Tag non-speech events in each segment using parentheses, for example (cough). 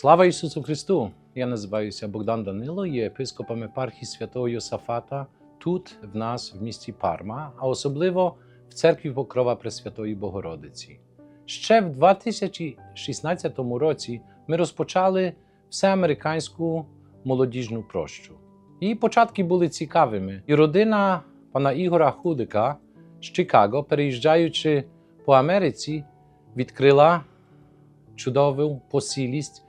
Слава Ісусу Христу! Я називаюся Богдан Данило, є єпископом епархії святого Йосафата тут, в нас, в місті Парма, а особливо в церкві Покрова Пресвятої Богородиці. Ще в 2016 році ми розпочали всеамериканську молодіжну прощу. Її початки були цікавими, і родина пана Ігора Худика з Чикаго, переїжджаючи по Америці, відкрила чудову посілість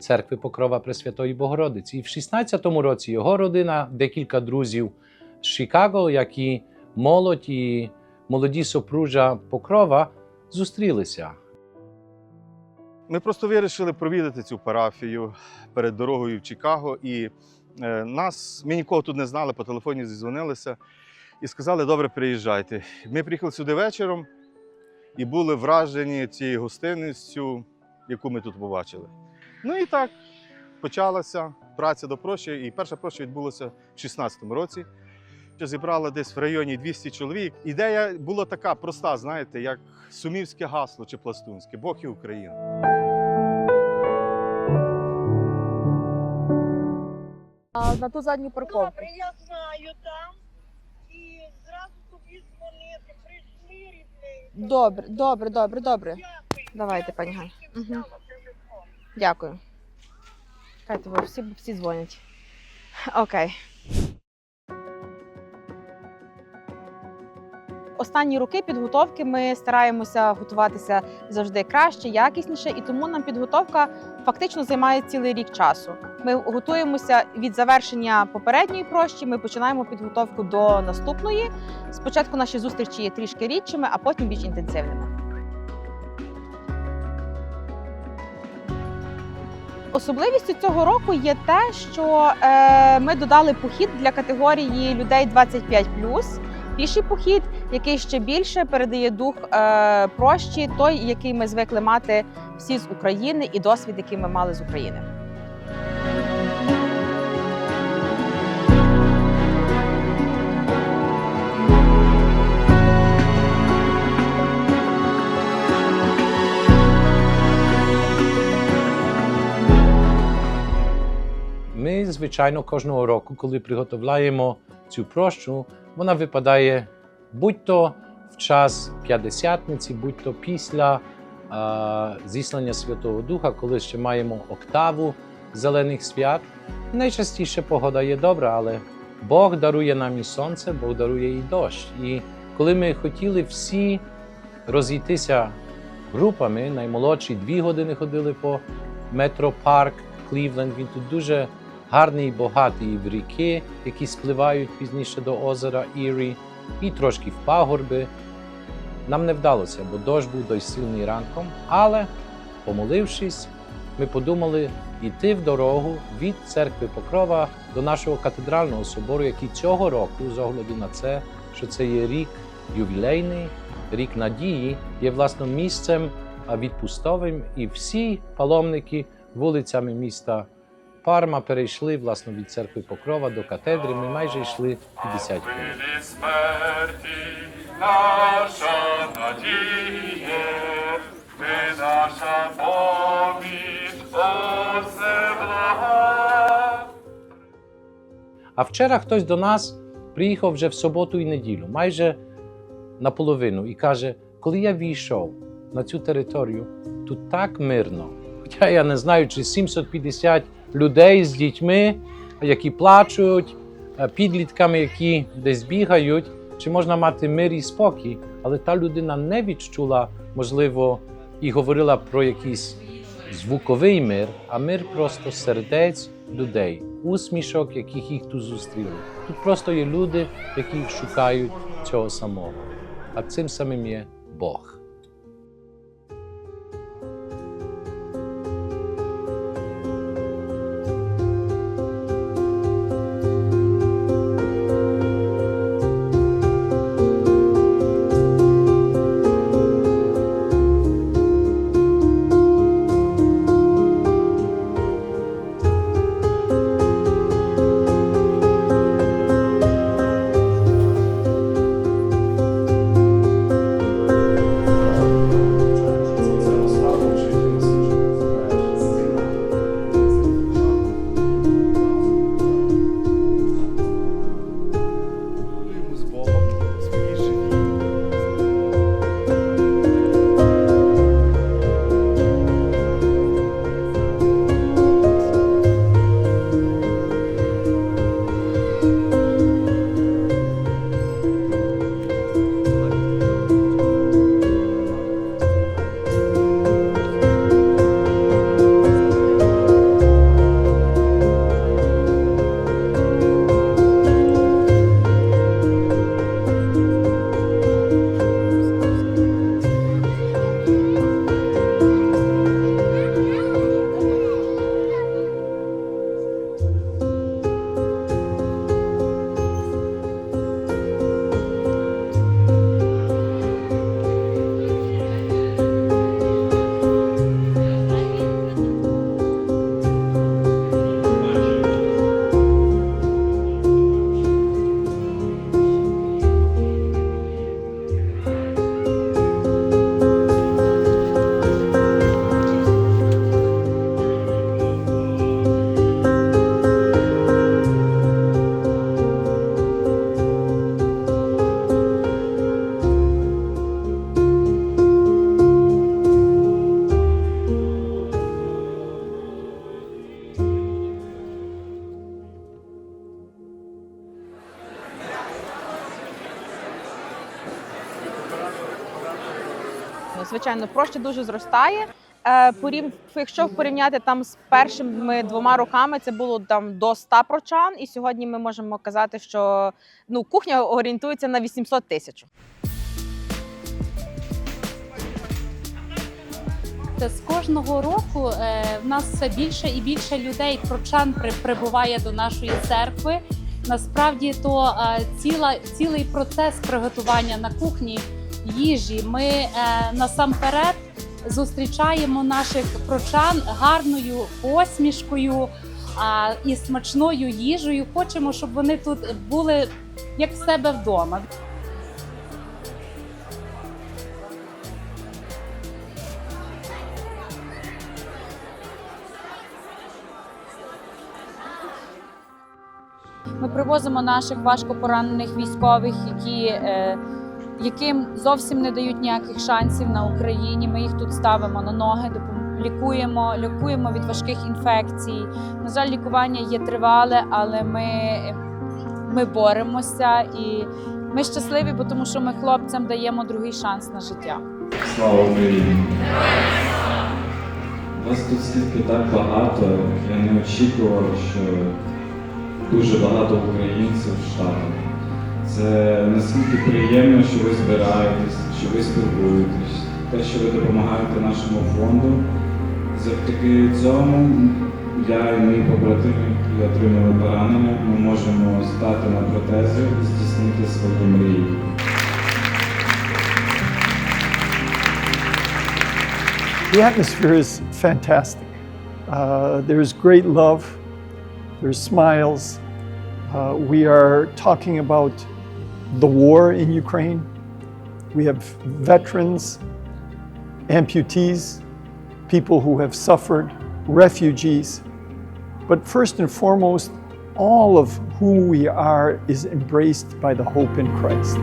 церкви Покрова Пресвятої Богородиці. І в 16-му році його родина, декілька друзів з Чикаго, як і молодь і молоді супружа Покрова, зустрілися. Ми просто вирішили провідати цю парафію перед дорогою в Чикаго. І е, нас, ми нікого тут не знали, по телефоні зізвонилися і сказали, добре, приїжджайте. Ми приїхали сюди вечором і були вражені цією гостинністю, яку ми тут побачили. Ну і так почалася праця до прощі, і перша проща відбулася в 16-му році. Що Зібрала десь в районі 200 чоловік. Ідея була така проста, знаєте, як сумівське гасло чи пластунське Бог і Україна. А, на ту задню парковку. Добре, я знаю там. І зразу тобі дзвонити, прийшли рідненько. Добре, добре, добре, добре. Дякую. Давайте, пані тобі Галь. Дякую. Чекайте, бо всі, всі дзвонять. Окей. Останні роки підготовки ми стараємося готуватися завжди краще, якісніше, і тому нам підготовка фактично займає цілий рік часу. Ми готуємося від завершення попередньої прощі. Ми починаємо підготовку до наступної. Спочатку наші зустрічі є трішки рідшими, а потім більш інтенсивними. Особливістю цього року є те, що е, ми додали похід для категорії людей 25 піший похід, який ще більше передає дух е, прощі, той, який ми звикли мати всі з України, і досвід, який ми мали з України. Звичайно, кожного року, коли приготовляємо цю прощу, вона випадає будь-то в час п'ятдесятниці, будь-то після а, зіслання Святого Духа, коли ще маємо октаву зелених свят. Найчастіше погода є добра, але Бог дарує нам і сонце, Бог дарує і дощ. І коли ми хотіли всі розійтися групами, наймолодші дві години ходили по метропарк Клівленд. Він тут дуже гарний і багатий в ріки, які спливають пізніше до озера Ірі, і трошки в пагорби. Нам не вдалося, бо дощ був досить сильний ранком, але, помолившись, ми подумали йти в дорогу від церкви Покрова до нашого катедрального собору, який цього року, з огляду на це, що це є рік ювілейний, рік надії, є власне місцем відпустовим, і всі паломники вулицями міста Парма перейшли власне від церкви Покрова до катедри. Ми майже йшли 50 хвилин. Наша надія, ви наша поміч. А вчора хтось до нас приїхав вже в суботу і неділю, майже наполовину, і каже: коли я війшов на цю територію, тут так мирно. Хоча я не знаю, чи 750 людей з дітьми, які плачуть, е, підлітками, які десь бігають, чи можна мати мир і спокій, але та людина не відчула, можливо, і говорила про якийсь звуковий мир, а мир просто сердець людей, усмішок, яких їх тут зустріли. Тут просто є люди, які шукають цього самого. А цим самим є Бог. Звичайно, проща дуже зростає. Е, якщо порівняти там з першими двома роками, це було там до 100 прочан, і сьогодні ми можемо казати, що ну кухня орієнтується на 800 тисяч. З кожного року е, в нас все більше і більше людей прочан при, прибуває до нашої церкви. Насправді то е, ціла, цілий процес приготування на кухні їжі. Ми е, насамперед зустрічаємо наших прочан гарною посмішкою а, і смачною їжею. Хочемо, щоб вони тут були як в себе вдома. Ми привозимо наших важко поранених військових, які, е, яким зовсім не дають ніяких шансів на Україні. Ми їх тут ставимо на ноги, лікуємо, лікуємо від важких інфекцій. На жаль, лікування є тривале, але ми, ми боремося і ми щасливі, бо тому що ми хлопцям даємо другий шанс на життя. Слава Україні! Вас тут стільки так багато. Я не очікував, що дуже багато українців в Штатах. Це наскільки приємно, що ви збираєтесь, що ви спілкуєтесь, те, що ви допомагаєте нашому фонду. Завдяки цьому я і мої побратими, які отримали поранення, ми можемо стати на протези і здійснити свої мрії. The atmosphere is fantastic. Uh, there's great love, there's smiles. Uh, we are talking about the war in Ukraine. We have veterans, amputees, people who have suffered, refugees. But first and foremost, all of who we are is embraced by the hope in Christ.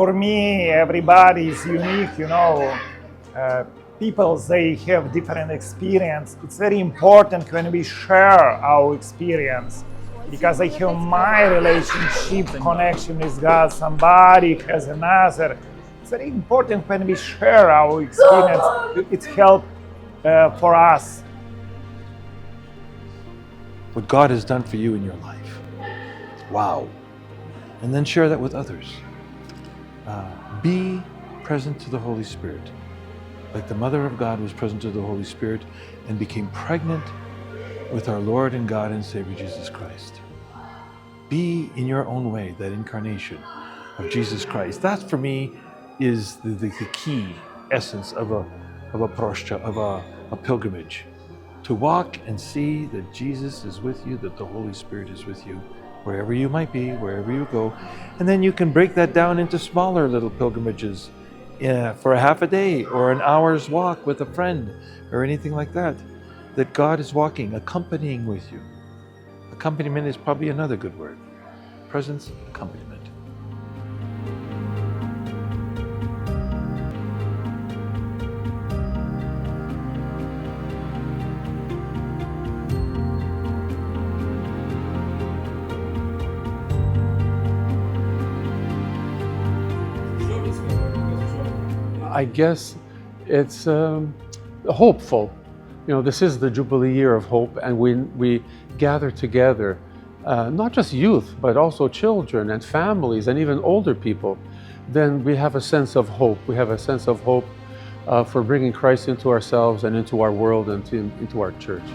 for me, everybody is unique, you know. Uh, people, they have different experience. It's very important when we share our experience because I have my relationship connection with God, somebody has another. It's very important when we share our experience. It's help uh, for us. what God has done for you in your life. Wow. And then share that with others. Uh, be present to the Holy Spirit. Like the Mother of God was present to the Holy Spirit and became pregnant with our Lord and God and Savior Jesus Christ. Be in your own way that incarnation of Jesus Christ. That for me is the, the, the key essence of a, of a proshcha, of a, a pilgrimage to walk and see that Jesus is with you, that the Holy Spirit is with you, wherever you might be, wherever you go. And then you can break that down into smaller little pilgrimages uh, for a half a day or an hour's walk with a friend or anything like that. That God is walking, accompanying with you. Accompaniment is probably another good word. Presence, accompaniment. I guess it's um, hopeful. You know, this is the Jubilee year of hope, and we, we gather together, uh, not just youth, but also children and families and even older people. Then we have a sense of hope. We have a sense of hope uh, for bringing Christ into ourselves and into our world and to, into our church.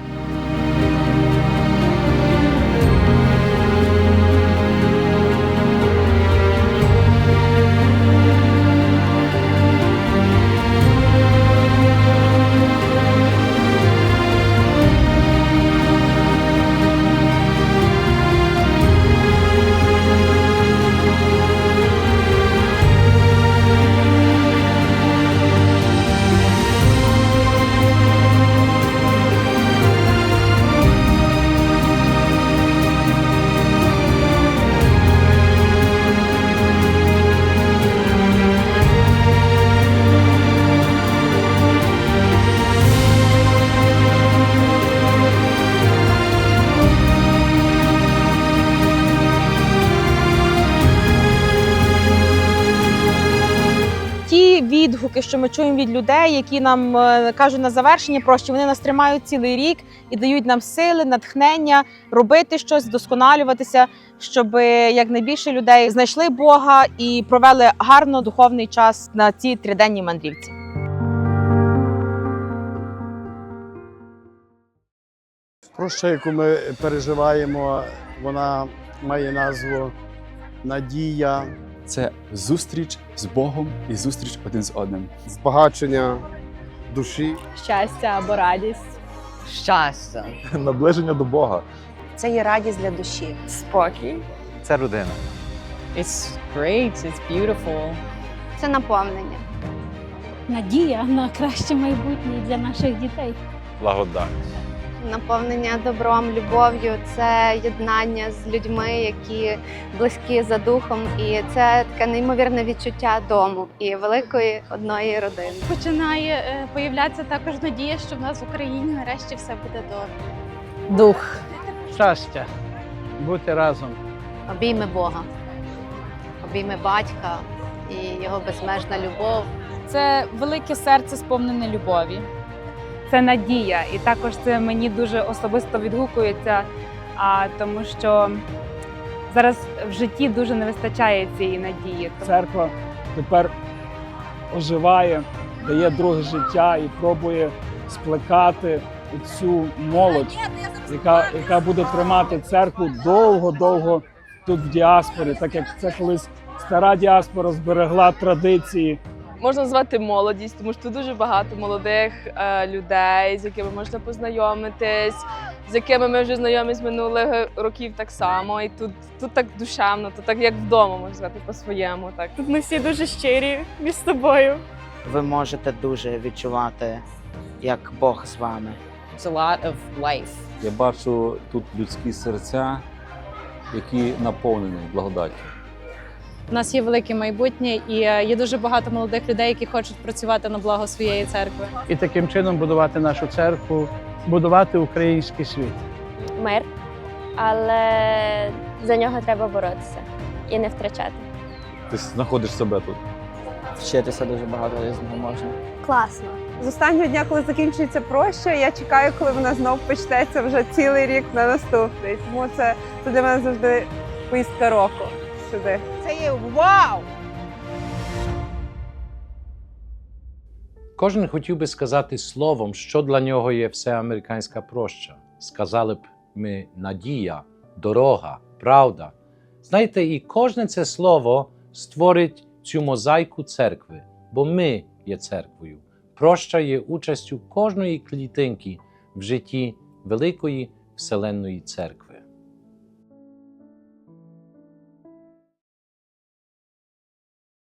Що ми чуємо від людей, які нам е, кажуть на завершення прощі, вони нас тримають цілий рік і дають нам сили, натхнення робити щось, вдосконалюватися, щоб якнайбільше людей знайшли Бога і провели гарно духовний час на цій триденній мандрівці. Проща, яку ми переживаємо, вона має назву Надія. Це зустріч з Богом і зустріч один з одним. збагачення душі. Щастя або радість. Щастя. (laughs) Наближення до Бога. Це є радість для душі. Спокій. Це родина. It's great, it's beautiful. Це наповнення. Надія на краще майбутнє для наших дітей. Благодать. Наповнення добром, любов'ю, це єднання з людьми, які близькі за духом, і це таке неймовірне відчуття дому і великої одної родини. Починає е, появлятися також надія, що в нас в Україні нарешті все буде добре. Дух, Щастя, бути разом. обійми Бога, обійми батька і його безмежна любов. Це велике серце, сповнене любові. Це надія, і також це мені дуже особисто відгукується, а тому що зараз в житті дуже не вистачає цієї надії. Церква тепер оживає, дає друге життя і пробує сплекати цю молодь, яка, яка буде тримати церкву довго-довго тут в діаспорі, так як це колись стара діаспора зберегла традиції. Можна назвати молодість, тому що тут дуже багато молодих е, людей, з якими можна познайомитись, з якими ми вже знайомі з минулих років так само. І тут, тут так душевно, тут так як вдома, можна сказати, по-своєму. Так. Тут ми всі дуже щирі між собою. Ви можете дуже відчувати, як Бог з вами. It's a lot of life. Я бачу тут людські серця, які наповнені благодаттю. У нас є велике майбутнє, і е, є дуже багато молодих людей, які хочуть працювати на благо своєї церкви. І таким чином будувати нашу церкву, будувати український світ. Мир, але за нього треба боротися і не втрачати. Ти знаходиш себе тут. Вчитися дуже багато різного можна. Класно. З останнього дня, коли закінчується проща, я чекаю, коли вона знов почнеться вже цілий рік на наступний. Тому це, це для мене завжди поїздка року сюди. Це вау! Кожен хотів би сказати словом, що для нього є всеамериканська проща. Сказали б ми надія, дорога, правда. Знаєте, і кожне це слово створить цю мозаїку церкви, бо ми є церквою. Проща є участю кожної клітинки в житті великої вселенної церкви.